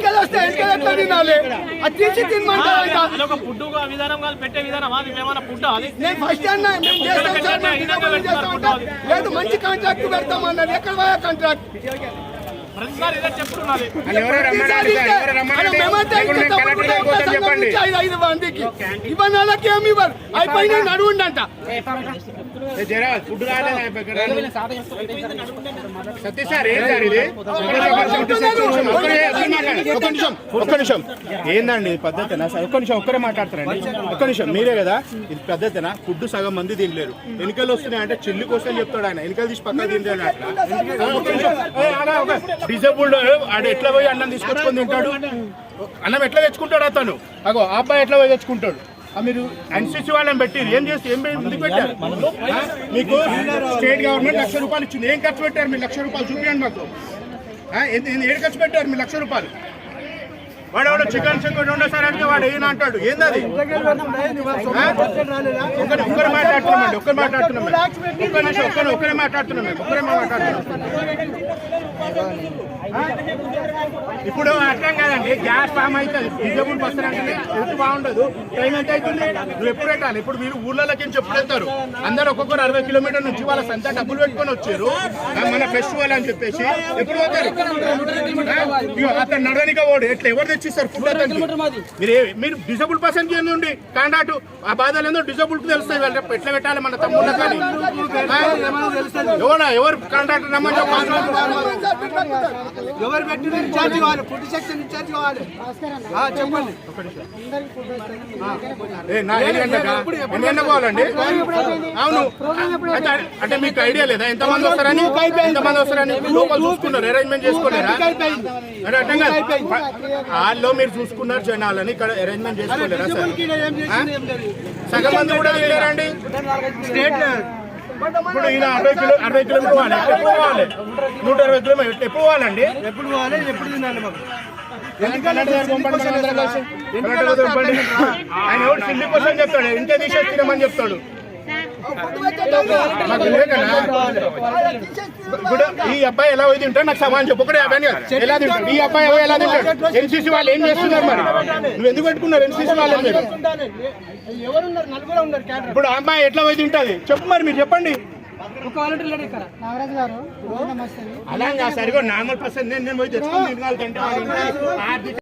తినాలి? అది తీసి తినమంటారా ఫుడ్డుగా విధానం కాదు పెట్టే విధానం అది ఏమైనా ఫుడ్ అది? నేను ఫస్ట్ అన్నా మేము చేస్తాం సార్ మేము డిజబుల్ చేస్తాం ఉంటాం. లేదు మంచి కాంట్రాక్ట్ పెడతాం అన్నారు ఎక్కడ పోయా కాంట్రాక్ట్ ప్రతిసారి ఇదే చెప్తున్నది ఎవరో రమ్మన్నారు మందికి ఇవ్వని వాళ్ళకి ఏమి ఇవ్వరు? అయిపోయినా సార్ ఇది? ఒక్క నిమిషం ఒక్క నిమిషం ఏందండి ఇది పద్ధతేనా సార్ ఒక్క నిమిషం ఒక్కరే మాట్లాడతారండి. ఒక్క నిమిషం మీరే కదా? ఇది పద్ధతేనా ఫుడ్ సగం మంది తినలేరు. ఎన్నికలు వస్తున్నాయి అంటే చెల్లి కోసం చెప్తాడు ఆయన. ఎన్నికలు తీసి పక్కన తింటాడు అట్లా. డిజబుల్డ్ ఆడు ఎట్లా పోయి అన్నం తీసుకొచ్చుకొని తింటాడు? అన్నం ఎట్లా తెచ్చుకుంటాడు అతను? అగో ఆ అబ్బాయి ఎట్లా పోయి తెచ్చుకుంటాడు ఆ మీరు ఎన్సీసీ వాళ్ళని పెట్టి ఏం చేస్తే ఏం ఎందుకు పెట్టారు? మీకు స్టేట్ గవర్నమెంట్ లక్ష రూపాయలు ఇచ్చింది. ఏం ఖర్చు పెట్టారు? మీరు లక్ష రూపాయలు చూపించండి మాకు. ఏడు ఖర్చు పెట్టారు? మీరు లక్ష రూపాయలు. వాడు ఎవడో చికెన్ చికెన్ ఉండో అంటే వాడు ఏం అంటాడు. ఏంది అది ఒక్కరు మాట్లాడుతున్నామండి ఒక్కరు మాట్లాడుతున్నాం ఒక్క నిమిషం ఒక్కరు ఒక్కరే మాట్లాడుతున్నాం ఒక్కరే మాట్లాడుతున్నాం. ఇప్పుడు అర్థం కాదండి గ్యాస్ ఫామ్ అవుతుంది. డిజబుల్ బస్సు అంటే ఎంత బాగుండదు టైం ఎంత అవుతుంది. నువ్వు ఎప్పుడు పెట్టాలి? ఇప్పుడు మీరు ఊళ్ళలోకి నుంచి ఎప్పుడు వెళ్తారు అందరు ఒక్కొక్కరు అరవై కిలోమీటర్ నుంచి వాళ్ళ సంత డబ్బులు పెట్టుకొని వచ్చారు. మన ఫెస్టివల్ అని చెప్పేసి ఎప్పుడు పోతారు? అతను నడవనిక ఓడు ఎట్లా? ఎవరు తెచ్చిస్తారు. ఫుడ్ మీరు మీరు డిజబుల్ పర్సన్ ఉంది కాంటాక్ట్ ఆ బాధలు ఏందో డిజబుల్ తెలుస్తాయి? వాళ్ళు ఎట్లా పెట్టాలి మన తమ్ముళ్ళ కానీ? ఎవరా కాంటాక్ట్ రమ్మని ఎవరు పెట్టిన ఇన్ఛార్జ్ కావాలి. ఫుడ్ సెక్షన్ ఇన్ఛార్జ్ కావాలి. చెప్పండి. ఎన్ని గంటలకా? పోవాలండి? అవును. అంటే మీకు ఐడియా లేదా? ఎంత మంది వస్తారని? ఎంత మంది వస్తారని? లోపల చూసుకున్నారు. అరేంజ్మెంట్ చేసుకోలేరా? వాళ్ళు మీరు చూసుకున్నారు జనాలని ఇక్కడ అరేంజ్మెంట్ చేసుకోలేరా సార్? సగం మంది కూడా వెళ్ళారండి? స్టేట్ ఇప్పుడు ఈయన అరవై కిలో అరవై కిలోమీటర్ పోవాలి. ఎప్పుడు పోవాలి? నూట అరవై కిలోమీటర్ ఎప్పుడు పోవాలండి? ఎప్పుడు పోవాలి? ఎప్పుడు తినాలి మాకు. ఆయన ఎవరు సిల్లి కోసం చెప్తాడు? ఇంటే తీసేసి తినమని చెప్తాడు. ఇప్పుడు ఈ అబ్బాయి ఎలా పోయి తింటాడు? నాకు సమానం చెప్పు. ఒకటే అబ్బాయి ఎలా తింటాడు? ఈ అబ్బాయి ఎవరు ఎలా తింటాడు? ఎన్సీసీ వాళ్ళు ఏం చేస్తున్నారు మరి? నువ్వు ఎందుకు పెట్టుకున్నారు ఎన్సీసీ వాళ్ళు మీరు? ఇప్పుడు ఆ అమ్మాయి ఎట్లా పోయి తింటది? చెప్పు మరి మీరు చెప్పండి. నాగరాజు గారు నమస్తే. అలా కాదు సరిగా నార్మల్ పర్సన్ నేను నేను పోయి తెచ్చుకుని కంటే